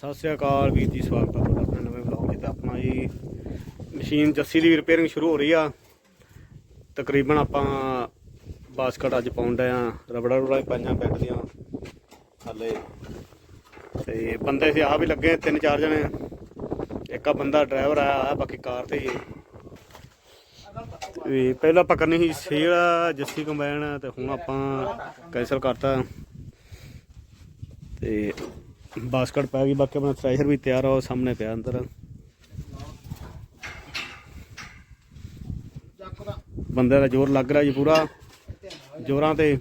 ਸਤਿ ਸ਼੍ਰੀ ਅਕਾਲ ਵੀਰ ਜੀ, ਸਵਾਗਤ ਹੈ ਤੁਹਾਡਾ ਆਪਣੇ ਨਵੇਂ ਵਲੌਗ ਵਿੱਚ ਆਪਣਾ ਜੀ ਮਸ਼ੀਨ ਜੱਸੀ ਦੀ ਰਿਪੇਅਰਿੰਗ ਸ਼ੁਰੂ ਹੋ ਰਹੀ ਆ। ਤਕਰੀਬਨ ਆਪਾਂ ਬਾਸਕਟ ਅੱਜ ਪਾਉਂਦੇ ਆ, ਰਬੜਾ ਰੁੜਾ ਪਾਈਆਂ ਬੈੱਡ ਦੀਆਂ ਥੱਲੇ ਤੇ ਬੰਦੇ ਸੀ ਆ ਵੀ ਲੱਗੇ, ਤਿੰਨ ਚਾਰ ਜਣੇ। ਇੱਕ ਆ ਬੰਦਾ ਡਰਾਈਵਰ ਆਇਆ ਆ ਬਾਕੀ ਕਾਰ ਤੇ ਹੀ। ਹੈ। ਪਹਿਲਾਂ ਆਪਾਂ ਕਰਨੀ ਸੀ ਸੇਲ, ਜੱਸੀ ਕੰਬਾਈਨ, ਤੇ ਹੁਣ ਆਪਾਂ ਕੈਂਸਲ ਕਰਤਾ। ਤੇ ਬਾਸਕਟ ਪੈ ਗਈ ਬਾਕੀ ਆਪਣਾ ਥ੍ਰੈਸ਼ਰ ਵੀ ਤਿਆਰ ਆ ਉਹ ਸਾਹਮਣੇ ਪਿਆ ਅੰਦਰ। ਬੰਦੇ ਦਾ ਜ਼ੋਰ ਲੱਗ ਰਿਹਾ ਜੀ ਪੂਰਾ। ਜ਼ੋਰਾਂ ਤੇ।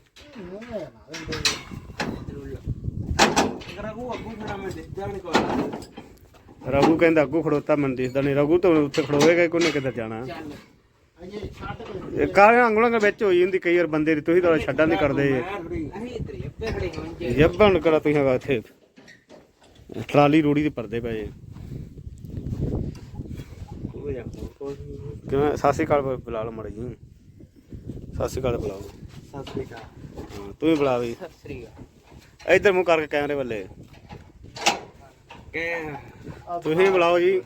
ਰਘੂ ਕਹਿੰਦਾ ਅੱਗੂ ਖੜੋਤਾ ਮੈਨੂੰ ਦਿਸਦਾ ਨਹੀਂ ਰਘੂ ਤਾਂ ਉੱਥੇ ਖੜੋਏਗਾ ਕੋਨੇ ਕਿੱਧਰ ਜਾਣਾ। ਇਹ ਕਾਰਿਆਂ ਅੰਗਲਾਂ ਦੇ ਵਿੱਚ ਹੋਈ ਹੁੰਦੀ ਕਈ ਵਾਰ ਬੰਦੇ ਦੀ ਤੁਸੀਂ ਤਾਂ ਛੱਡਾਂ ਦੀ ਕਰਦੇ ਜੱਬਣ ਕਰਾ ਤੁਸੀਂ ਇੱਥੇ। ਟਰਾਲੀ ਰੂੜੀ ਦੇ ਪਰਦੇ ਪਏ। ਜੇ। ਕਿਵੇਂ? ਸਤਿ ਸ਼੍ਰੀ ਅਕਾਲ ਬੁਲਾ ਲਓ ਮੜੀ ਜੀ। ਸਤਿ ਸ਼੍ਰੀ ਅਕਾਲ ਬੁਲਾਓ ਹਾਂ, ਤੂੰ ਵੀ ਬੁਲਾ ਵੀ ਇੱਧਰ ਮੂੰਹ ਕਰਕੇ ਕੈਮਰੇ ਵੱਲੇ। ਤੁਸੀਂ ਬੁਲਾਓ ਜੀ।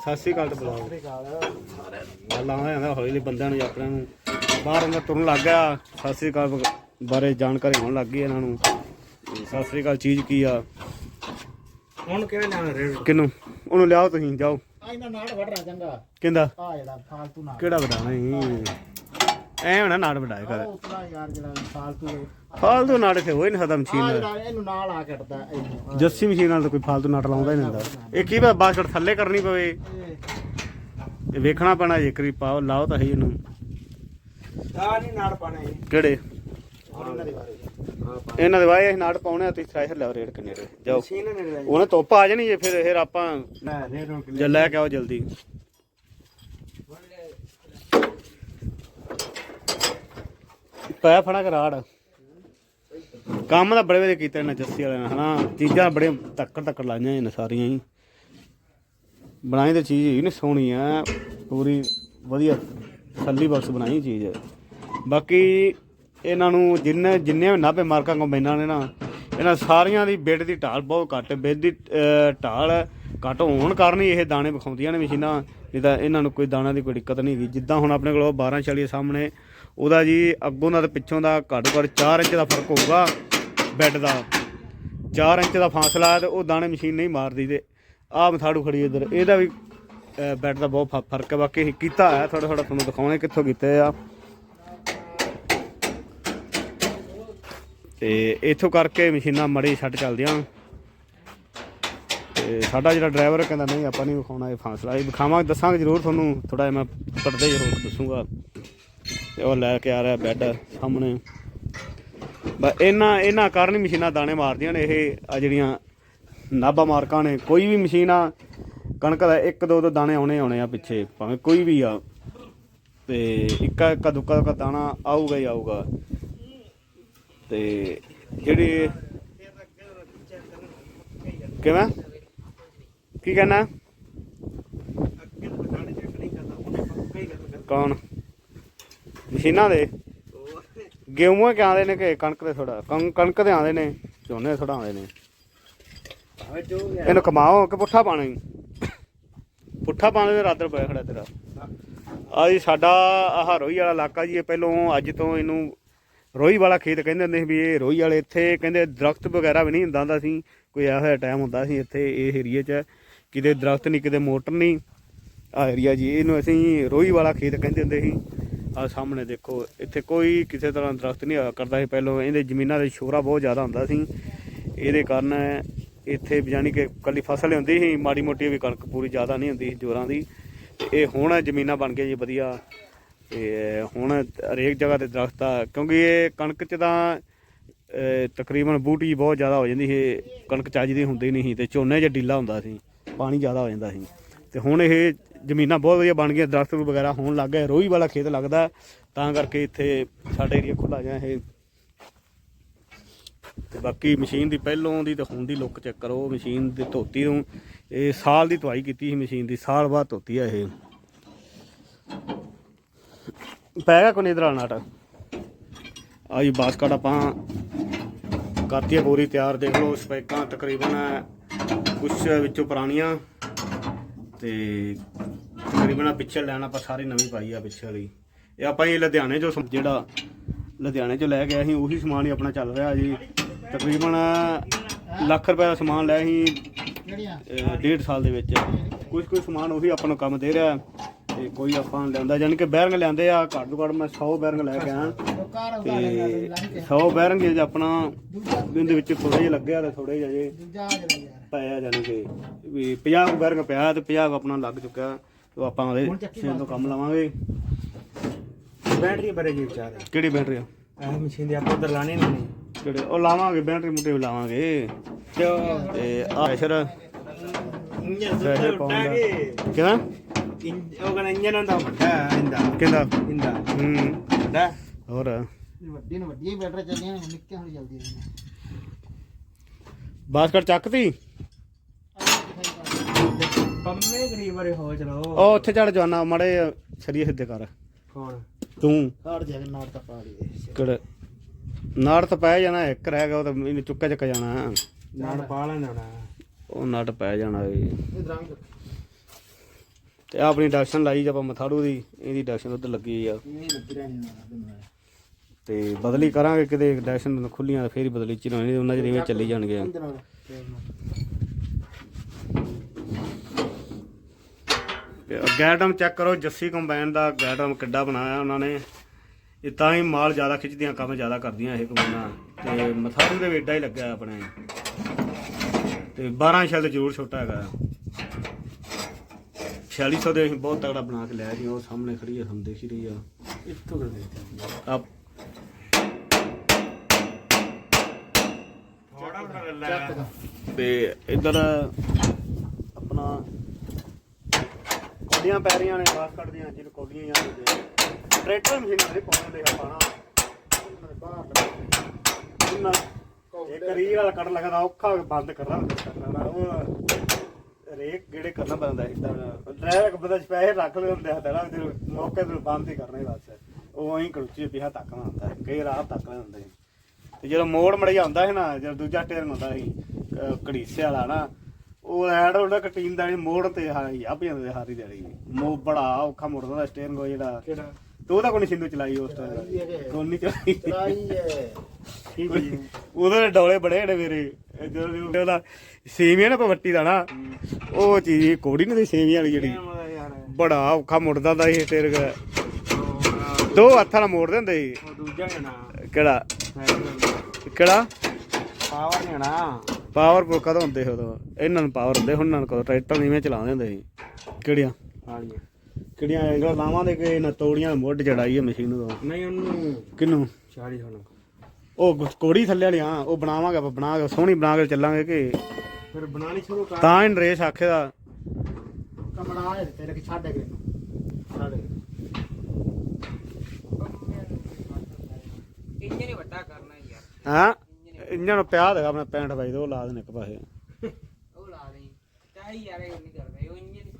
ਸਤਿ ਸ਼੍ਰੀ ਅਕਾਲ ਤੇ ਬੁਲਾਓ। ਗੱਲਾਂ ਆ ਜਾਂਦਾ ਹੌਲੀ ਹੌਲੀ ਬੰਦਿਆਂ ਨੂੰ ਆਪਣਿਆਂ ਨੂੰ। ਬਾਹਰ ਅੰਦਰ ਤੁਰਨ ਲੱਗ ਗਿਆ। ਅਕਾਲ ਵਗ- ਬਾਰੇ ਜਾਣਕਾਰੀ ਹੋਣ ਲੱਗ ਗਈ ਇਹਨਾਂ ਨੂੰ। ਸਤਿ ਸ਼੍ਰੀ ਅਕਾਲ ਚੀਜ਼ ਕੀ ਆ? ਹੁਣ ਕਿਵੇਂ ਲੈਣਾ ਰੇਡ ਕਿਨੂੰ? ਉਹਨੂੰ ਲਿਆਓ ਤੁਸੀਂ ਜਾਓ। ਆ ਇਹਨਾਂ ਨਾਲ ਵੜ ਰਾ ਚੰਗਾ। ਕਹਿੰਦਾ ਆ ਜਿਹੜਾ ਫਾਲਤੂ ਨਾਲ ਕਿਹੜਾ ਵਡਾਣਾ ਈ ਐ ਹੋਣਾ ਨਾੜ ਵਡਾਏ ਕਰ ਉਤਲਾ ਯਾਰ ਜਿਹੜਾ ਫਾਲਤੂ ਹੈ। ਫਾਲਤੂ ਨਾੜ ਤੇ ਹੋਈ ਨਹੀਂ ਸਕਦਾ ਆ ਮਸ਼ੀਨ ਨਾਲ। ਜਿਹੜਾ ਇਹਨੂੰ ਨਾਲ ਆ ਕੱਟਦਾ ਇਹਨੂੰ। ਜੱਸੀ ਮਸ਼ੀਨ ਨਾਲ ਤਾਂ ਕੋਈ ਫਾਲਤੂ ਨਾਟ ਲਾਉਂਦਾ ਹੀ ਨਹੀਂ ਹੁੰਦਾ। ਇਹ ਕੀ ਬਾ ਬਾਸਕਟ ਥੱਲੇ ਕਰਨੀ ਪਵੇ। ਇਹ। ਇਹ ਵੇਖਣਾ ਪੈਣਾ ਜੇ ਕਰੀ ਪਾਓ ਲਾਓ ਤਾਂ ਹੀ ਇਹਨੂੰ। ਆ ਨਹੀਂ ਨਾੜ ਪਾਣੇ। ਕਿਹੜੇ? ਇਹਨਾਂ ਦੇ ਬਾਰੇ। ਇਹਨਾਂ ਦੇ ਵਾਏ ਅਸੀਂ ਨਾੜ ਪਾਉਣੇ ਆ ਤੁਸੀਂ ਥ੍ਰੈਸ਼ਰ ਲਿਆਓ ਰੇਟ ਕਿੰਨੇ ਦੇ ਜਾਓ। ਮਸ਼ੀਨ ਨੇ ਲੈ ਉਹਨੇ ਧੁੱਪ ਆ ਜਾਣੀ ਜੇ ਫਿਰ ਫਿਰ ਆਪਾਂ ਲੈ ਰੋਕ ਜੇ ਲੈ ਕੇ ਆਓ ਜਲਦੀ। ਪੈ ਫੜਾ ਕੇ ਰਾੜ। ਕੰਮ ਤਾਂ ਬੜੇ ਵੇ ਕੀਤੇ ਇਹਨਾਂ ਜੱਸੀ ਵਾਲਿਆਂ ਨੇ ਹਨਾ? ਚੀਜ਼ਾਂ ਬੜੇ ਤੱਕੜ ਤੱਕੜ ਲਾਈਆਂ ਇਹਨਾਂ ਸਾਰੀਆਂ ਹੀ। ਬਣਾਈ ਤਾਂ ਚੀਜ਼ ਹੀ ਨਹੀਂ ਸੋਹਣੀ ਆ। ਪੂਰੀ ਵਧੀਆ ਥੱਲੀ ਬਾਕਸ ਬਣਾਈ ਚੀਜ਼। ਬਾਕੀ ਇਹਨਾਂ ਨੂੰ ਜਿੰਨੇ ਜਿੰਨੇ ਵੀ ਨਾਭੇ ਮਾਰਕਾਂ ਕੰਬਾਈਨਾਂ ਨੇ ਨਾ ਇਹਨਾਂ ਸਾਰੀਆਂ ਦੀ ਬਿੱਡ ਦੀ ਢਾਲ ਬਹੁਤ ਘੱਟ ਬਿੱਡ ਦੀ ਅਹ, ਢਾਲ ਘੱਟ ਹੋਣ ਕਾਰਨ ਹੀ ਇਹ ਦਾਣੇ ਵਿਖਾਉਂਦੀਆਂ ਨੇ ਮਸ਼ੀਨਾਂ ਨਹੀਂ ਤਾਂ ਇਹਨਾਂ ਨੂੰ ਕੋਈ ਦਾਣਾ ਦੀ ਕੋਈ ਦਿੱਕਤ ਨਹੀਂ ਹੈਗੀ। ਜਿੱਦਾਂ ਹੁਣ ਆਪਣੇ ਕੋਲ ਉਹ 12 40 ਸਾਹਮਣੇ ਉਹਦਾ ਜੀ ਅੱਗੋਂ ਦਾ ਤੇ ਪਿੱਛੋਂ ਦਾ ਘੱਟੋ ਘੱਟ 4 ਇੰਚ ਦਾ ਫ਼ਰਕ ਹੋਊਗਾ ਬੈੱਡ ਦਾ। 4 ਇੰਚ ਦਾ ਫਾਸਲਾ ਹੈ ਤੇ ਉਹ ਦਾਣੇ ਮਸ਼ੀਨ ਨਹੀਂ ਮਾਰਦੀ ਤੇ ਆਹ ਮਥਾੜੂ ਖੜੀ ਇੱਧਰ। ਇਹਦਾ ਵੀ ਬੈੱਡ ਦਾ ਬਹੁਤ ਫ- ਫ਼ਰਕ ਹੈ। ਬਾਕੀ ਅਸੀਂ ਕੀਤਾ ਹੈ ਥੋੜਾ ਥੋੜਾ ਤੁਹਾਨੂੰ ਦਿਖਾਉਣੇ ਕਿੱਥੋਂ ਕੀਤੇ ਆ। ਤੇ ਇੱਥੋਂ ਕਰਕੇ ਮਸ਼ੀਨਾਂ ਮੜੀ ਛੱਡ ਚੱਲਦੀਆਂ। ਤੇ ਸਾਡਾ ਜਿਹੜਾ ਡਰਾਈਵਰ ਕਹਿੰਦਾ, ਨਹੀਂ, ਆਪਾਂ ਨਹੀਂ ਵਿਖਾਉਣਾ ਇਹ ਫਾਸਲਾ। ਇਹ ਵਿਖਾਵਾਂਗੇ, ਦੱਸਾਂਗੇ ਜ਼ਰੂਰ ਤੁਹਾਨੂੰ। ਥੋੜਾ ਜਿਹਾ ਮੈਂ ਪੜਦੇ ਜ਼ਰੂਰ ਦੱਸੂਗਾ। ਤੇ ਉਹ ਲੈ ਕੇ ਆ ਰਿਹਾ ਬੈੱਡ ਸਾਹਮਣੇ। ਬਸ ਇਹਨਾਂ ਇਹਨਾਂ ਕਾਰਨ ਹੀ ਮਸ਼ੀਨਾਂ ਦਾਣੇ ਮਾਰਦੀਆਂ ਨੇ। ਇਹ ਆ ਜਿਹੜੀਆਂ ਨਾਭਾ ਮਾਰਕਾਂ ਨੇ। ਕੋਈ ਵੀ ਮਸ਼ੀਨ ਆ, ਕਣਕ ਦਾ ਇੱਕ, ਦੋ ਦੋ ਦਾਣੇ ਆਉਣੇ ਆਉਣੇ ਆ ਪਿੱਛੇ। ਭਾਵੇਂ ਕੋਈ ਵੀ ਆ। ਤੇ ਇੱਕਾ ਇੱਕਾ ਦੁੱਕਾ ਦੁੱਕਾ ਦਾਣਾ ਆਊਗਾ ਹੀ ਆਊਗਾ। ਤੇ ਜਿਹੜੀ ਕਿਵੇਂ? ਕੀ ਕਹਿਣਾ? ਕੌਣ? ਮਸ਼ੀਨਾਂ ਦੇ? ਗੇਹੂਆਂ ਕਿ ਆਉਂਦੇ ਨੇ ਕਿ ਕਣਕ ਦੇ ਥੋੜਾ ਕਣਕ ਦੇ ਆਉਂਦੇ ਨੇ, ਝੋਨੇ ਥੋੜਾ ਆਉਂਦੇ ਨੇ। ਇਹਨੂੰ ਕਮਾਓ ਕਿ ਪੁੱਠਾ ਪਾਣਾ? ਹੀ ਪੁੱਠਾ ਪਾਣੇ ਦੇ ਰਾਦਰ ਪਿਆ ਖੜਾ ਤੇਰਾ। ਆ ਜੀ ਸਾਡਾ ਆਹ ਰੋਈ ਵਾਲਾ ਇਲਾਕਾ ਜੀ, ਇਹ ਪਹਿਲੋਂ ਅੱਜ ਤੋਂ ਇਹਨੂੰ ਰੋਈ ਵਾਲਾ ਖੇਤ ਕਹਿੰਦੇ ਹੁੰਦੇ ਸੀ ਵੀ ਇਹ ਰੋਈ ਵਾਲੇ ਇੱਥੇ, ਕਹਿੰਦੇ ਦਰਖਤ ਵਗੈਰਾ ਵੀ ਨਹੀਂ ਹੁੰਦਾ ਹੁੰਦਾ ਸੀ, ਕੋਈ ਇਹੋ ਜਿਹਾ ਟਾਈਮ ਹੁੰਦਾ ਸੀ ਇੱਥੇ ਇਹ ਏਰੀਏ 'ਚ, ਕਿਤੇ ਦਰਖਤ ਨਹੀਂ, ਕਿਤੇ ਮੋਟਰ ਨਹੀਂ। ਆ ਏਰੀਆ ਜੀ, ਇਹਨੂੰ ਅਸੀਂ ਰੋਈ ਵਾਲਾ ਖੇਤ ਕਹਿੰਦੇ ਹੁੰਦੇ ਸੀ। ਆ ਸਾਹਮਣੇ ਦੇਖੋ, ਇੱਥੇ ਕੋਈ ਕਿਸੇ ਤਰ੍ਹਾਂ ਦਰਖਤ ਨਹੀਂ ਹੋਇਆ ਕਰਦਾ ਸੀ। ਪਹਿਲੋਂ ਇਹਦੇ ਜ਼ਮੀਨਾਂ ਦੇ ਸ਼ੋਰਾ ਬਹੁਤ ਜ਼ਿਆਦਾ ਹੁੰਦਾ ਸੀ। ਇਹਦੇ ਕਾਰਨ ਇੱਥੇ ਜਾਣੀ ਕਿ ਕੱਲੀ ਫਸਲ ਹੁੰਦੀ ਸੀ, ਮਾੜੀ ਮੋਟੀ ਵੀ ਕਣਕ ਪੂਰੀ ਜ਼ਿਆਦਾ ਨਹੀਂ ਹੁੰਦੀ ਸੀ ਜੋਰਾਂ ਦੀ। ਤੇ ਇਹ ਹੁਣ ਜ਼ਮੀਨਾਂ ਬਣ ਗਈਆਂ ਜੀ, ਵਧੀਆ। ਤੇ ਹੁਣ ਹਰੇਕ ਜਗ੍ਹਾ ਤੇ ਦਰਖਤ ਆ, ਕਿਉਂਕਿ ਇਹ ਕਣਕ 'ਚ ਤਾਂ ਤਕਰੀਬਨ ਬੂਟੀ ਬਹੁਤ ਜ਼ਿਆਦਾ ਹੋ ਜਾਂਦੀ ਸੀ ਕਣਕ ਚੱਜ ਦੀ ਹੁੰਦੀ ਨਹੀਂ ਸੀ ਤੇ ਝੋਨੇ 'ਚ ਢਿੱਲਾ ਹੁੰਦਾ ਸੀ, ਪਾਣੀ ਜ਼ਿਆਦਾ ਹੋ ਜਾਂਦਾ ਸੀ। ਤੇ ਹੁਣ ਇਹ ਜ਼ਮੀਨਾਂ ਬਹੁਤ ਵਧੀਆ ਬਣ ਗਈਆਂ, ਦਰਖਤ ਵਗੈਰਾ ਹੋਣ ਲੱਗ ਗਏ ਰੋਹੀ ਵਾਲਾ ਖੇਤ ਲੱਗਦਾ, ਤਾਂ ਕਰਕੇ ਇੱਥੇ ਸਾਡਾ ਏਰੀਆ ਖੁੱਲਾ ਜਾਂ ਇਹ। ਤੇ ਬਾਕੀ ਮਸ਼ੀਨ ਦੀ ਪਹਿਲੋਂ ਦੀ ਤੇ ਹੁਣ ਦੀ ਲੁੱਕ ਚੈੱਕ ਕਰੋ, ਮਸ਼ੀਨ ਦੀ ਧੋਤੀ ਨੂੰ, ਇਹ ਸਾਲ ਦੀ ਧੁਆਈ ਕੀਤੀ ਸੀ ਮਸ਼ੀਨ ਦੀ, ਸਾਲ ਬਾਅਦ ਧੋਤੀ ਆ ਇਹ। ਪੈ ਗਿਆ ਕੋਈ ਇਧਰ ਨਾਟ ਆ ਬਾਸਕਟ ਆਪਾਂ ਕਰਤੀ ਹੈ ਪੂਰੀ ਤਿਆਰ, ਦੇਖ ਲਓ ਸਪੈਕਾਂ ਤਕਰੀਬਨ ਕੁਛ ਵਿੱਚੋਂ ਪੁਰਾਣੀਆਂ ਤੇ ਤਕਰੀਬਨ ਪਿੱਛੇ ਲੈਣ ਆਪਾਂ ਸਾਰੀ ਨਵੀਂ ਪਾਈ ਆ ਪਿੱਛੇ ਵਾਲੀ। ਇਹ ਆਪਾਂ ਇਹ ਲੁਧਿਆਣੇ ਚੋਂ ਜਿਹੜਾ ਲੁਧਿਆਣੇ ਚੋਂ ਲੈ ਕੇ ਅਸੀਂ ਉਹੀ ਸਮਾਨ ਹੀ ਆਪਣਾ ਚੱਲ ਰਿਹਾ ਜੀ। ਤਕਰੀਬਨ ਲੱਖ ਰੁਪਏ ਦਾ ਸਮਾਨ ਲਿਆ ਅਸੀਂ ਡੇਢ ਸਾਲ ਦੇ ਵਿੱਚ। ਕੁਝ ਕੁਝ ਸਮਾਨ ਉਹੀ ਆਪਾਂ ਨੂੰ ਕੰਮ ਦੇ ਰਿਹਾ। ਤੇ ਕੋਈ ਆਪਾਂ ਲਿਆਂਦਾ ਜਾਣੀ ਕਿ ਬੈਰੰਗ ਲਿਆਂਦੇ ਆ ਘੱਟ ਤੋਂ ਘੱਟ ਮੈਂ 100 ਬੈਰੰਗ ਲੈ ਕੇ ਆਇਆ। ਤੇ ਲੰਘ ਕੇ 100 ਬੈਰੰਗ ਜੇ ਆਪਣਾ ਇਹਦੇ ਵਿੱਚ ਥੋੜੇ ਜਿਹਾ ਲੱਗਿਆ ਤੇ ਥੋੜੇ ਜਿਹਾ ਜੇ ਪਾਇਆ ਜਾਣੀ ਕਿ ਵੀ 50 ਬੈਰੰਗ ਪਿਆ ਤੇ 50 ਆਪਣਾ ਲੱਗ ਚੁੱਕਾ ਤੇ ਆਪਾਂ ਉਹਦੇ ਛੇ ਤੋਂ ਕੰਮ ਲਵਾਂਗੇ। ਬੈਟਰੀ ਬਰੇ ਜੀ ਵਿਚਾਰ ਕਿਹੜੀ ਬੈਟਰੀ ਆ? ਇਹ ਮਸ਼ੀਨ ਦੀ ਆਪਾਂ ਉਧਰ ਲਾਣੀ ਨਹੀਂ। ਕਿਹੜੇ? ਉਹ ਲਾਵਾਂਗੇ ਬੈਟਰੀ ਮੁੱਟੇ ਵੀ ਲਾਵਾਂਗੇ। ਤੇ ਆ। ਪ੍ਰੈਸ਼ਰ ਇੰਜਨ ਪਾਉਂਦਾ ਉੱਟਾਂਗੇ ਕਿਹਦਾ? ਹੂੰ ਹੋਰ ਵੱਡੀ ਨੂੰ ਬੈਟਰੀ ਚੱਲੀਆਂ ਨੇ ਹੋਣੀ ਜਲਦੀ ਰਹਿੰਦੀਆਂ ਬਾਸਕਟ ਚੱਕਤੀ ਪੰਮੇ ਗਰੀਬ ਵਾਲੇ ਹੋ ਚਲੋ ਉਹ ਉੱਥੇ ਚੜ ਜਾਣਾ ਮੜੇ ਸਰੀਏ ਸਿੱਧੇ ਕਰ ਕੌਣ ਤੂੰ ਕਾੜ ਜਾ ਕੇ ਨਾੜ ਤਾਂ ਪਾ ਲਈਏ ਕਿਹੜੇ ਨਾੜ ਤਾਂ ਪੈ ਜਾਣਾ ਇੱਕ ਰਹਿ ਗਿਆ ਉਹ ਤਾਂ ਇਹਨੂੰ ਚੁੱਕਾ ਚੱਕ ਜਾਣਾ ਨਾਲ ਪਾ ਲੈਣਾ ਉਹ ਨਟ ਪੈ ਜਾਣਾ ਇਹ ਰੰਗ ਤੇ ਆਹ ਆਪਣੀ ਡਾਕਸ਼ਨ ਲਾਈ ਆਪਾਂ ਮਥਾੜੂ ਦੀ, ਇਹਦੀ ਡਕਸ਼ਨ ਉੱਧਰ ਲੱਗੀ ਆ। ਤੇ ਬਦਲੀ ਕਰਾਂਗੇ ਕਿਤੇ ਡਾਕਸ਼ਨ ਖੁੱਲੀਆਂ ਫੇਰ ਹੀ ਬਦਲੀ ਚਲਾਉਣੀ ਉਹਨਾਂ ਚ ਇਵੇਂ ਚੱਲੀ ਜਾਣਗੇ ਇਹਦੇ ਤੇ ਗੈਡਮ ਚੈੱਕ ਕਰੋ, ਜੱਸੀ ਕੰਬਾਈਨ ਦਾ ਗੈਡਮ ਕਿੱਡਾ ਬਣਾਇਆ ਉਹਨਾਂ ਨੇ। ਇਹ ਤਾਂ ਹੀ ਮਾਲ ਜ਼ਿਆਦਾ ਖਿੱਚਦੀਆਂ, ਕੰਮ ਜ਼ਿਆਦਾ ਕਰਦੀਆਂ ਇਹ ਕੰਬਾਈਨਾਂ ਤੇ ਮਥਾੜੂ ਦੇ ਵੀ ਏਡਾ ਹੀ ਲੱਗਿਆ ਆਪਣੇ। ਤੇ 12 ਸ਼ੈਲ ਜ਼ਰੂਰ ਛੋਟਾ ਹੈਗਾ। 4600 ਦੇ ਅਸੀਂ ਬਹੁਤ ਤਗੜਾ ਬਣਾ ਕੇ ਲਿਆ ਜੀ ਉਹ ਸਾਹਮਣੇ ਖੜੀ ਹੈ ਤੁਹਾਨੂੰ ਦੇਖ ਹੀ ਰਹੀ ਆ ਇੱਥੋਂ ਕਰ ਦੇ ਆ ਥੋੜਾ ਬੜਾ ਲੈ ਤੇ ਇਧਰ ਆਪਣਾ ਕੋਡੀਆਂ ਪੈ ਰਹੀਆਂ ਨੇ ਬਾਸ ਕੱਢਦੀਆਂ ਜਿਹਨੂੰ ਕੋਡੀਆਂ ਟਰੈਕਟਰ ਮਸ਼ੀਨਾਂ ਦੇ ਆਪਾਂ ਇੱਕ ਰੀਲ ਵਾਲਾ ਕੱਢ ਲਗਦਾ ਔਖਾ ਬੰਦ ਕਰਨਾ ਕਰਨਾ ਉਹ ਰੇਕ ਜਿਹੜੇ ਕਰਨਾ ਪੈਂਦਾ ਇਦਾਂ ਡਰਾਈਵਰ ਇੱਕ ਬੰਦਾ ਸਪੈਸ਼ਲ ਰੱਖ ਲੈ ਹੁੰਦੇ ਹੱਥ ਨਾਲ ਜਦੋਂ ਮੌਕੇ ਤੇ ਬੰਦ ਹੀ ਕਰਨਾ ਹੀ ਬਸ। ਉਹ ਐਂ ਕੜੂਚੀ ਪਿਆ ਤੱਕਣਾ ਹੁੰਦਾ ਹੈ। ਕਈ ਰਾਹ ਤੱਕ ਹੁੰਦੇ। ਸੀ ਤੇ ਜਦੋਂ ਮੋੜ ਮੜਿਆ ਹੁੰਦਾ ਸੀ ਨਾ ਜਦੋਂ ਦੂਜਾ ਟੇਰ ਹੁੰਦਾ ਸੀ ਕ- ਘੜੀਸੇ ਵਾਲਾ ਨਾ ਉਹ ਐਡ ਹੁੰਦਾ ਕਟੀਨ ਦਾ ਨੀ, ਮੋੜ ਤੇ ਹਾਰੀ ਆ ਜਾਂਦੇ ਹਾਰੀ ਦੇੜੀ ਮੋ ਬੜਾ ਔਖਾ ਮੁੜਦਾ ਦਾ ਸਟੀਅਰਿੰਗ ਉਹ ਜਿਹੜਾ। ਕਿਹੜਾ? ਤੇ ਉਹਦਾ ਕੋਈ ਸਿੰਧੂ ਚਲਾਈ ਉਸ ਟਾਈਮ ਕੋਈ ਨਹੀਂ ਚਲਾਈ। ਚਲਾਈ ਹੈ। ਠੀਕ ਹੈ ਜੀ ਉਹਦੇ ਡੋਲੇ ਬੜੇ ਨੇ ਮੇਰੇ। ਜਦੋਂ ਦੀ ਉਹਦਾ ਸੇਵੀਆਂ ਨਾ ਪਵੱਟੀ ਦਾ ਨਾ ਉਹ ਚੀਜ਼ ਕੋੜੀ ਨਹੀਂ ਦੀ ਸੇਵੀਆਂ ਵਾਲੀ ਜਿਹੜੀ। ਬੜਾ ਔਖਾ ਮੁੜਦਾ ਸੀ ਸਟੀਅਰਿੰਗ ਉਹ ਦੋ ਹੱਥਾਂ ਨਾਲ ਮੋੜਦੇ ਹੁੰਦੇ ਸੀ ਦੂਜਾ ਨਾ ਕਿਹੜਾ? ਕਿਹੜਾ? ਪਾਵਰ ਨਹੀਂ ਨਾ ਪਾਵਰਫੁਲ ਕਦੋਂ ਹੁੰਦੇ ਸੀ ਉਦੋਂ? ਇਹਨਾਂ ਨੂੰ ਪਾਵਰ ਹੁੰਦੇ ਹੁਣ ਇਹਨਾਂ ਨੂੰ ਕਦੋਂ? ਟਰੈਕਟਰ ਮੈਂ ਚਲਾਉਂਦੇ ਹੁੰਦੇ ਸੀ। ਕਿਹੜੀਆਂ? ਕਿਹੜੀਆਂ ਇਹਨਾਂ ਲਾਵਾਂ ਦੇ ਕੇ ਨਾ ਤੋੜੀਆਂ ਮੁੱਢ ਚੜਾਈ ਹੈ ਮਸ਼ੀਨ ਨੂੰ ਨਹੀਂ ਉਹਨੂੰ ਕਿੰਨੂੰ 40 ਹੋਣਾ। ਉਹ ਕੋੜੀ ਥੱਲੇ ਵਾਲੀਆਂ ਉਹ ਬਣਾਵਾਂਗੇ ਆਪਾਂ ਬਣਾ ਕੇ ਸੋਹਣੀ ਬਣਾ ਕੇ ਚੱਲਾਂਗੇ ਕਿ ਫਿਰ ਬਣਾਣੀ ਸ਼ੁਰੂ ਕਰ। ਤਾਂ ਹੀ ਨਰੇਸ਼ ਆਖੇ ਦਾ ਕਮੜਾ ਹੈ ਤੇਰੇ ਕਿ ਛੱਡ ਕੇ ਛੱਡ ਇੰਜਨ ਹੀ ਵੱਡਾ ਕਰਨਾ ਯਾਰ। ਹਾਂ? ਇੰਜਣ ਨੂੰ ਪਿਆ ਦੇਗਾ ਆਪਣਾ 65 ਬਾਈ ਦੋ ਲਾ ਦੇਣੇ ਇੱਕ ਪਾਸੇ। ਉਹ ਲਾ ਦੇ ਚਾਹੀ ਯਾਰ ਇਹ ਨਹੀਂ ਕਰਦਾ ਉਹ ਇੰਜਨ ਹੀ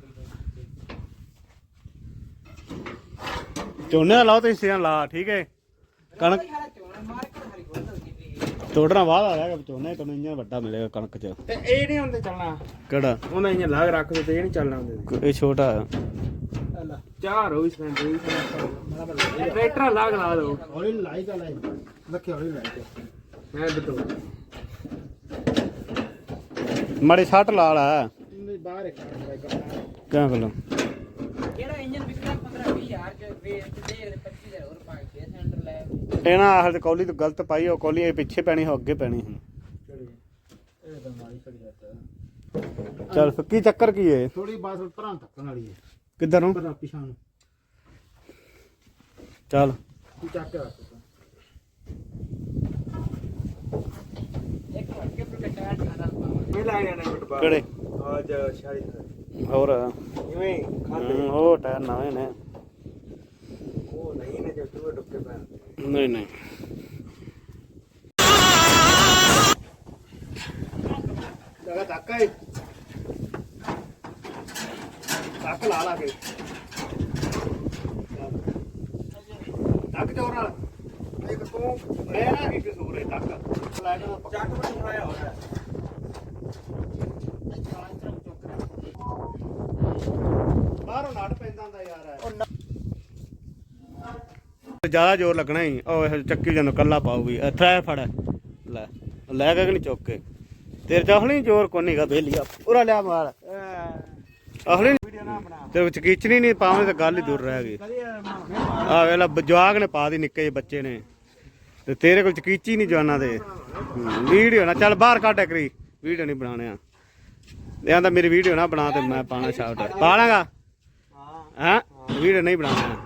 ਝੋਨੇ ਦਾ ਲਾਓ ਤੇ ਸਿਆਂ ਲਾ ਠੀਕ ਹੈ। ਕਣਕ ਸਾਰਾ ਚੋਣਾ ਮਾਰ ਕੇ ਹਰੀ ਗੋਲ ਦੀ ਤੋੜਨਾ ਬਾਅਦ ਆ ਰਿਹਾ ਝੋਨੇ ਤੁਹਾਨੂੰ ਇੰਜਣ ਵੱਡਾ ਮਿਲੇਗਾ ਕਣਕ 'ਚ। ਤੇ ਇਹ ਨਹੀਂ ਹੁੰਦੇ ਚੱਲਣਾ। ਕਿਹੜਾ? ਉਹਨਾਂ ਇੰਜ ਲਾਗ ਰੱਖ ਦੇ ਤੇ ਇਹ ਨਹੀਂ ਚੱਲਣਾ ਹੁੰਦੇ। ਇਹ ਛੋਟਾ ਹੈ। ਚਾਰ ਹੋਈ ਸੈਂਡ ਹੋਈ ਟਰੈਕਟਰ ਲਾਗ ਲਾ ਦੋ। ਹੌਲੀ ਲਾਈ ਕਾ ਲਾਈ। ਰੱਖੇ ਹੌਲੀ ਲਾਈ। ਕੇ ਮੈਂ ਬਤੋ ਮਾੜੀ ਸੱਟ ਲਾ ਲਾ। ਨਹੀਂ ਬਾਹਰ ਇੱਕ ਕਿਆ ਗੱਲਾਂ? ਕਿਹੜਾ ਇੰਜਨ ਵਿਕਦਾ 15 20 ਹਜ਼ਾਰ ਚ ਵੇਚ ਦੇ 25000 ਹੋਰ ਪਾ ਕੇ ਸਿਲੰਡਰ ਲੈ ਇਹਨਾਂ ਆਹ ਤੇ ਕੌਲੀ ਤੋਂ ਗਲਤ ਪਾਈ ਉਹ ਕੌਲੀ ਇਹ ਪਿੱਛੇ ਪੈਣੀ ਹੋ ਅੱਗੇ ਪੈਣੀ ਹੁਣ। ਇਹ ਤਾਂ ਮਾਰੀ ਖੜੀ ਜਾਂਦਾ ਚੱਲ ਫਿਰ ਕੀ ਚੱਕਰ ਕੀ ਹੈ ਥੋੜੀ ਬਾਸ ਪਰਾਂ ਤੱਕਣ ਵਾਲੀ ਹੈ ਕਿੱਧਰ ਨੂੰ? ਪਰਾਂ ਪਿਛਾਂ ਨੂੰ। ਚੱਲ। ਤੂੰ ਚੱਕ ਕੇ ਰੱਖ। ਇੱਕ ਅੱਗੇ ਇਹ ਜਾਣਾ ਕਿਹੜੇ? ਅੱਜ ਸ਼ਾਇਦ ਹੋਰ? ਇਵੇਂ ਖਾਂਦੇ ਹਮ, ਉਹ ਟਾਇਰ ਨਵੇਂ ਨੇ। ਉਹ ਨਹੀਂ ਨੇ ਜੋ ਟੂਏ ਟੁੱਕੇ ਪੈਣ ਨਹੀਂ ਨਹੀਂ। ਜਗਾ ਤੱਕ ਹੈ ਤੱਕ ਲਾ ਲਾ ਕੇ। ਤੱਕ ਜੋਰ ਨਾਲ। ਇੱਕ ਤੂੰ ਮੈਂ ਨਾ ਕਿ ਕਸੂਰ ਹੈ ਤੱਕ। ਲੈ ਕੇ ਚੱਕ ਬਣ ਬਣਾਇਆ ਹੋਇਆ। ਬਾਹਰੋਂ ਨਾੜ ਪੈਂਦਾ ਹੁੰਦਾ ਯਾਰ। ਜ਼ਿਆਦਾ ਜ਼ੋਰ ਲੱਗਣਾ ਹੀ। ਉਹ ਚੱਕੀ ਜਨ ਕੱਲਾ ਪਾਉਗੀ ਇੱਥੇ ਫੜ। ਲੈ ਲੈ ਕੇ ਨਹੀਂ ਚੁੱਕ ਕੇ? ਤੇਰੇ ਚ ਅਹਲੀ ਜ਼ੋਰ ਕੋ ਨਹੀਂਗਾ ਬੇਲੀਆ ਪੂਰਾ ਲਿਆ ਮਾਰ। ਅਹਲੀ ਤੇ ਵਿੱਚ ਕੀਚਣੀ ਨਹੀਂ ਪਾਵੇਂ ਤਾਂ ਗੱਲ ਹੀ ਦੂਰ ਰਹਿ ਗਈ। ਆ ਵੇਲਾ ਜਵਾਗ ਨੇ ਪਾ ਦੀ ਨਿੱਕੇ ਜਿਹੇ ਬੱਚੇ ਨੇ। ਤੇ ਤੇਰੇ ਕੋਲ ਚਕੀਚੀ ਨਹੀਂ ਜਵਾਨਾਂ ਦੇ। ਵੀਡੀਓ ਨਾ ਚੱਲ ਬਾਹਰ ਕੱਢ ਕਰੀ ਵੀਡੀਓ ਨਹੀਂ ਬਣਾਉਣੇ ਆ। ਇਹ ਆਂਦਾ ਮੇਰੀ ਵੀਡੀਓ ਨਾ ਬਣਾ ਤੇ ਮੈਂ ਪਾਣਾ ਸ਼ਾਟ ਪਾ ਲਾਂਗਾ। ਹਾਂ। ਹਾਂ? ਵੀਡੀਓ ਨਹੀਂ ਬਣਾਉਣਾ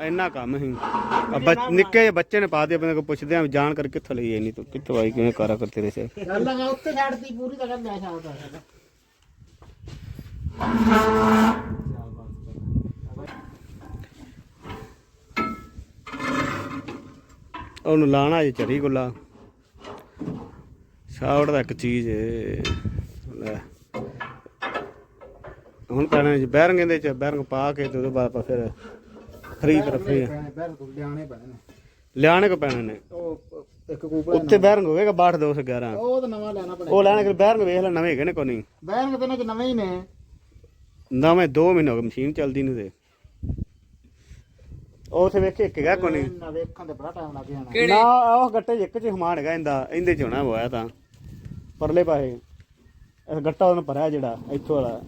ਇੰਨਾ ਕੰਮ ਹੀ ਨਿੱਕੇ ਜਿਹੇ ਬੱਚੇ ਨੇ ਪਾ ਦੇ ਆਪਣੇ ਕੋ ਪੁੱਛਦੇ ਆ ਜਾਣ ਕਰ ਕਿੱਥੋਂ ਲਈ ਨਹੀਂ ਤੂੰ ਕਿੱਥੋਂ ਆਈ ਕਿਵੇਂ ਕਰਾ ਕਰ ਤੇਰੇ ਸੇ? ਗੱਲ ਲਗਾ ਉੱਤੇ ਛੱਡਦੀ ਪੂਰੀ ਤਾਂ ਮੈਂ ਛੱਡਦਾ ਹੈਗਾ ਉਹਨੂੰ ਲਾਣਾ ਜੇ ਚੜੀ ਗੁੱਲਾ। ਸ਼ਾਵਟ ਦਾ ਇੱਕ ਚੀਜ਼ ਏ ਲੈ ਹੁਣ ਪੈਣਾ ਜੀ ਬੈਰੰਗ ਦੇ ਚ ਬੈਰੰਗ ਪਾ ਕੇ ਤੇ ਉਹਦੇ ਬਾਅਦ ਆਪਾਂ ਫਿਰ ਖਰੀਦ ਰਫੇ ਬੈਰ ਤੋਂ ਲਿਆਣੇ ਪੈਣੇ ਨੇ। ਲਿਆਣੇ ਕੋ ਪੈਣੇ ਨੇ। ਉਹ ਇੱਕ ਕੂਪਰ ਉੱਤੇ ਬੈਰੰਗ ਹੋਵੇਗਾ 6211 ਉਹ ਤਾਂ ਨਵਾਂ ਲੈਣਾ ਪੈਣਾ। ਉਹ ਲੈਣੇ ਕਿ ਬੈਰੰਗ ਵੇਖ ਲੈ ਨਵੇਂ ਹੈਗੇ ਨੇ ਕੋ ਨਹੀਂ। ਬੈਰ ਕਿਤੇ ਨਾ ਕਿ ਨਵੇਂ ਹੀ ਨੇ। ਨਵੇਂ 2 ਮਹੀਨੇ ਹੋ ਗਏ ਮਸ਼ੀਨ ਚੱਲਦੀ ਨੂੰ ਤੇ ਉਹ ਤੇ ਵੇਖੇ ਇੱਕ ਹੈਗਾ ਕੋ ਨਹੀਂ। ਨਾ ਵੇਖਣ ਤੇ ਬੜਾ ਟਾਈਮ ਲੱਗ ਜਾਣਾ। ਨਾ ਉਹ ਗੱਟੇ ਇੱਕ ਚ ਹਮਾਨ ਹੈਗਾ ਇਹਦਾ ਇਹਦੇ ਚ ਹੋਣਾ ਹੋਇਆ ਤਾਂ। ਪਰਲੇ ਪਾਸੇ। ਗੱਟਾ ਉਹਨੂੰ ਭਰਿਆ ਜਿਹੜਾ ਇੱਥੋਂ ਵਾਲਾ।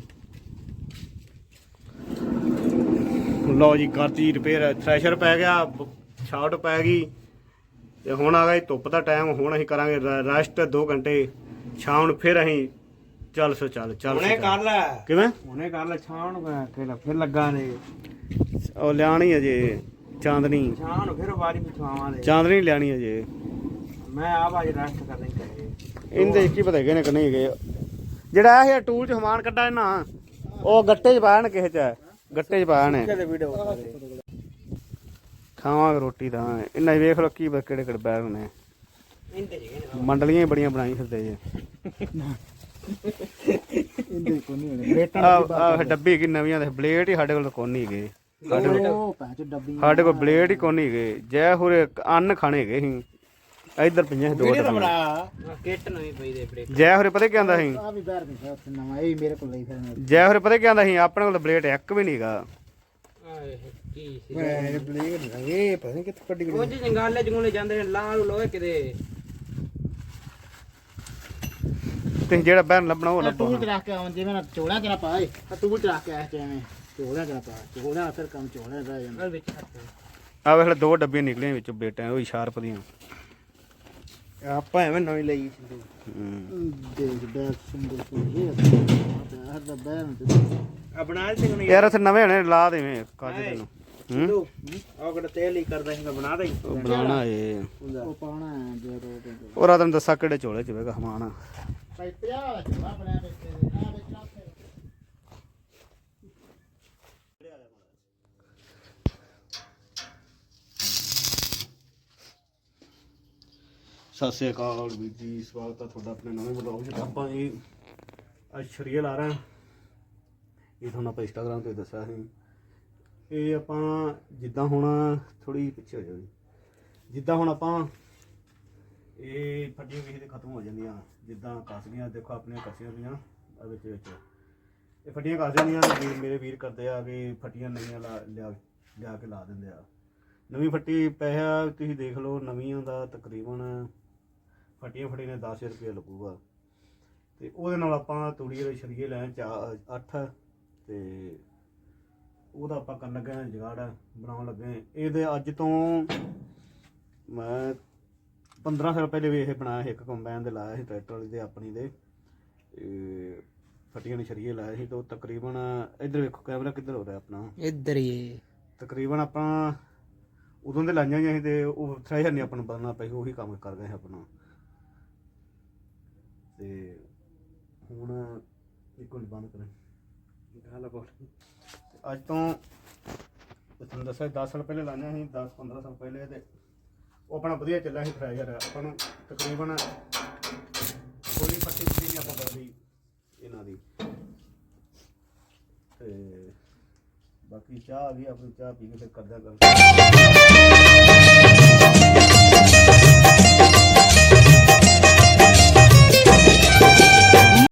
ਲਓ ਜੀ ਕਰਤੀ ਰਿਪੇਅਰ ਥ੍ਰੈਸ਼ਰ ਪੈ ਗਿਆ ਸ਼ਾਰਟ ਪੈ ਗਈ। ਤੇ ਹੁਣ ਆ ਜੀ ਧੁੱਪ ਦਾ ਟਾਈਮ ਹੁਣ ਅਸੀਂ ਕਰਾਂਗੇ ਰੈਸਟ 2 ਘੰਟੇ। ਸ਼ਾਮ ਨੂੰ ਫਿਰ ਅਸੀਂ ਚੱਲ ਸੋ ਚੱਲ ਚੱਲ ਹੁਣੇ। ਕਰ ਲੈ। ਕਿਵੇਂ? ਹੁਣੇ ਕਰ ਲੈ ਛਾਂ ਨੂੰ ਕਿ ਫਿਰ ਲੱਗਾ ਨੇ। ਉਹ ਲਿਆਣੀ ਅਜੇ ਚਾਂਦਨੀ। ਛਾਂ ਨੂੰ ਫਿਰ ਵਾਰੀ ਪਿਛਾਵਾਂ ਦੇ ਚਾਂਦਨੀ ਲਿਆਣੀ ਅਜੇ ਮੈਂ ਆਪ ਅੱਜ ਰੈਸਟ ਕਰਨੀ ਕਰੇ ਇਹਦੇ ਕੀ ਪਤਾ ਹੈਗੇ ਨੇ ਕਿ ਨਹੀਂ ਹੈਗੇ। ਜਿਹੜਾ ਇਹ ਟੂਲ ਚ ਹਮਾਨ ਕੱਢਾ ਇਹਨਾਂ। ਉਹ ਗੱਟੇ ਚ ਨਾ ਕਿਸੇ ਚ। ਗੱਟੇ ਚ ਪਾਇਆ ਨੇ ਖਾਵਾਂਗੇ ਰੋਟੀ ਤਾਂ। ਇਹਨਾਂ ਹੀ ਵੇਖ ਲੋ ਕੀ ਕਿਹੜੇ ਕਿਹੜੇ ਬੈਗ ਨੇ। ਮੰਡਲੀਆਂ ਹੀ ਬੜੀਆਂ ਬਣਾਈ ਫਿਰਦੇ ਜੇ। ਇੰਦੇ ਹੋਣੇ। ਆ ਡੱਬੀ ਕੀ ਨਵੀਆਂ ਦੇ। ਬਲੇਡ ਹੀ ਸਾਡੇ ਕੋਲ ਕੋਨੀ ਹੈਗੇ ਸਾਡੇ ਕੋਲ ਡੱਬੀ ਸਾਡੇ ਕੋਲ ਬਲੇਡ ਹੀ ਕੋਨੀ ਹੈਗੇ ਜੈ ਹੁਰੇ ਅੰਨ ਖਾਣੇ ਹੈਗੇ ਸੀ ਇੱਧਰ ਪਈਆਂ ਦੋ ਬੜਾ ਕਿੱਟ ਨਵੀਂ ਪਈ ਦੇ ਬ੍ਰੇਕ ਜੈ ਹੁਰੇ ਪਤਾ ਕੀ ਆਂਦਾ ਸੀ? ਆ ਵੀ ਬੈਰ ਨਹੀਂ ਉੱਥੇ ਨਵਾਂ ਇਹ ਮੇਰੇ ਕੋਲ ਲਈ ਫਿਰਨੇ। ਜੈ ਹੁਰੇ ਪਤਾ ਕੀ ਆਂਦਾ ਸੀ? ਆਪਣੇ ਕੋਲ ਬਲੇਡ ਇੱਕ ਵੀ ਨਹੀਂ ਹੈਗਾ। ਆਏ ਕੀ ਸੀ? ਵੇ ਬਲੇਡ ਇਹ ਪਤਾ ਨਹੀਂ ਕਿੱਥੋਂ ਕੱਢੀ ਉਹ ਜੰਗਾਲੇ ਜੰਗੂਲੇ ਜਾਂਦੇ ਨੇ ਲਾਹ ਨੂੰ ਲੋਏ ਕਿਤੇ। ਤੁਸੀਂ ਜਿਹੜਾ ਬੈਨ ਲੱਭਣਾ ਉਹ ਲੱਭੋ ਟੂਲ ਚ ਰੱਖ ਕੇ ਆਉਂ ਜਿਵੇਂ ਨਾ ਚੋਲਿਆਂ ਚ ਨਾ ਪਾਏ ਆ ਟੂਲ ਚ ਰੱਖ ਕੇ ਆਇਆ ਜਿਵੇਂ ਚੋਲਿਆਂ ਚ ਨਾ ਪਾ ਚੋਲਿਆਂ ਫਿਰ ਕੰਮ ਚੋਲਿਆਂ ਦਾ ਜਾਂਦਾ ਆ ਵੇਖ। ਲੈ ਦੋ ਡੱਬੀਆਂ ਨਿਕਲੀਆਂ ਵਿੱਚੋਂ ਬਲੇਟਾਂ ਉਹ ਸ਼ਾਰਪ ਦੀਆਂ। ਆਪਾਂ ਐਵੇਂ ਨਵੀਂ ਲਈ। ਦੇਖ ਬੈਰ ਸੁੰਦਰ ਕੋਈ ਇਹ ਬੈਰ ਦਾ ਬੈਰ ਤੇ ਆ ਬਣਾ ਦੇ ਤੈਨੂੰ ਯਾਰ। ਉੱਥੇ ਨਵੇਂ ਹੋਣੇ ਲਾ ਦੇਵੇਂ ਕੱਜ ਤੈਨੂੰ। ਹੂੰ? ਆ ਕਿਹੜਾ ਤੇਲ ਹੀ ਕਰਦਾ ਸੀਗਾ ਬਣਾ ਦੇ ਉਹ ਬਣਾਉਣਾ ਏ। ਉਹ ਪਾਉਣਾ ਹੈ ਜੇ ਰੋਟ ਉਹ ਰਾਤ ਨੂੰ ਦੱਸਾਂ ਕਿਹੜੇ ਝੋਲੇ ਚ ਵੇਗਾ ਹਮਾਨ ਭਾਈ 50 ਚੋਲਾ ਬਣਿਆ ਵਿੱਚ ਆ ਵਿੱਚ ਆ ਫਿਰ ਸਤਿ ਸ੍ਰੀ ਅਕਾਲ ਵੀਰ ਜੀ, ਸਵਾਗਤ ਹੈ ਤੁਹਾਡਾ ਆਪਣੇ ਨਵੇਂ ਬਲੌਗ 'ਚ। ਆਪਾਂ ਇਹ ਅੱਜ ਸ਼ਰੀਏ ਲਾ ਰਹੇ ਹਾਂ। ਇਹ ਤੁਹਾਨੂੰ ਆਪਾਂ ਇੰਸਟਾਗ੍ਰਾਮ ਤੇ ਦੱਸਿਆ ਸੀ। ਇਹ ਆਪਾਂ ਜਿੱਦਾਂ ਹੁਣ ਥੋੜੀ ਪਿੱਛੇ ਹੋ ਜਾਓ ਜੀ। ਜਿੱਦਾਂ ਹੁਣ ਆਪਾਂ ਇਹ ਫੱਟੀਆਂ ਕਿਸੇ ਦੇ ਖਤਮ ਹੋ ਜਾਂਦੀਆਂ। ਜਿੱਦਾਂ ਕਸਦੀਆਂ ਦੇਖੋ ਆਪਣੀਆਂ ਕਸੀਆਂ ਦੀਆਂ ਆ ਵਿੱਚ ਵਿੱਚ। ਇਹ ਫੱਟੀਆਂ ਕੱਸ ਜਾਂਦੀਆਂ ਤੇ ਮੇਰੇ ਵੀਰ ਕਰਦੇ ਆ ਕਿ ਫੱਟੀਆਂ ਨਵੀਆਂ ਲਾ, ਲਿਆ ਲਿਆ ਕੇ ਲਾ ਦਿੰਦੇ ਆ। ਨਵੀਂ ਫੱਟੀ ਪੈਸਾ ਤੁਸੀਂ ਦੇਖ ਲਓ, ਨਵੀਆਂ ਦਾ ਤਕਰੀਬਨ ਫੱਟੀਆਂ ਫੱਟੀ ਨੇ 10 ਰੁਪਏ ਲੱਗੂਗਾ। ਤੇ ਉਹਦੇ ਨਾਲ ਆਪਾਂ ਤੂੜੀ ਦੇ ਸ਼ਰੀਏ ਲੈਣ ਚਾ 8 ਤੇ ਉਹਦਾ ਆਪਾਂ ਕਰਨ ਲੱਗੇ ਹਾਂ ਜਗਾੜ ਬਣਾਉਣ ਲੱਗੇ। ਇਹਦੇ ਅੱਜ ਤੋਂ ਮੈਂ 15 ਸਾਲ ਪਹਿਲੇ ਵੀ ਇਹ ਬਣਾਇਆ ਇੱਕ ਕੰਬਾਈਨ ਦੇ ਲਾਇਆ ਸੀ ਟਰੈਕਟਰ ਵਾਲੀ ਦੇ ਆਪਣੀ ਦੇ। ਫੱਟੀਆਂ ਦੇ ਸ਼ਰੀਏ ਲਾਇਆ ਸੀ ਤੇ ਉਹ ਤਕਰੀਬਨ ਇੱਧਰ ਵੇਖੋ ਕੈਮਰਾ ਕਿੱਧਰ ਹੋ ਰਿਹਾ ਆਪਣਾ? ਇੱਧਰ ਹੀ। ਤਕਰੀਬਨ ਆਪਾਂ ਉਦੋਂ ਦੇ ਲਾਈਆਂ ਹੋਈਆਂ ਸੀ ਤੇ ਉਹ ਥ੍ਰੈਸ਼ਰ ਨਹੀਂ ਆਪਾਂ ਨੂੰ ਬਦਲਣਾ ਪਈ ਉਹੀ ਕੰਮ ਕਰ ਗਏ ਆਪਣਾ। ਤੇ ਹੁਣ ਇੱਕ ਮਿੰਟ ਬੰਦ ਕਰਾਂ। ਹਾਲਾ ਬੋਲ। ਅੱਜ ਤੋਂ ਮੈਂ ਤੁਹਾਨੂੰ ਦੱਸਿਆ 10 ਸਾਲ ਪਹਿਲੇ ਲਾਈਆਂ ਸੀ 10 15 ਸਾਲ ਪਹਿਲੇ ਤੇ ਉਹ ਆਪਣਾ ਵਧੀਆ ਚੱਲਿਆ ਸੀ ਥ੍ਰੈਸ਼ਰ ਆਪਾਂ ਨੂੰ ਤਕਰੀਬਨ ਕੋਈ ਪੱਟੀ ਪੁੱਟੀ ਨਹੀਂ ਆਪਾਂ ਬਦਲੀ ਇਹਨਾਂ ਦੀ। ਤੇ ਬਾਕੀ ਚਾਹ ਆ ਗਈ ਆਪਣੀ ਚਾਹ ਪੀ ਕੇ ਫਿਰ ਕਰਦਾ ਗੱਲ।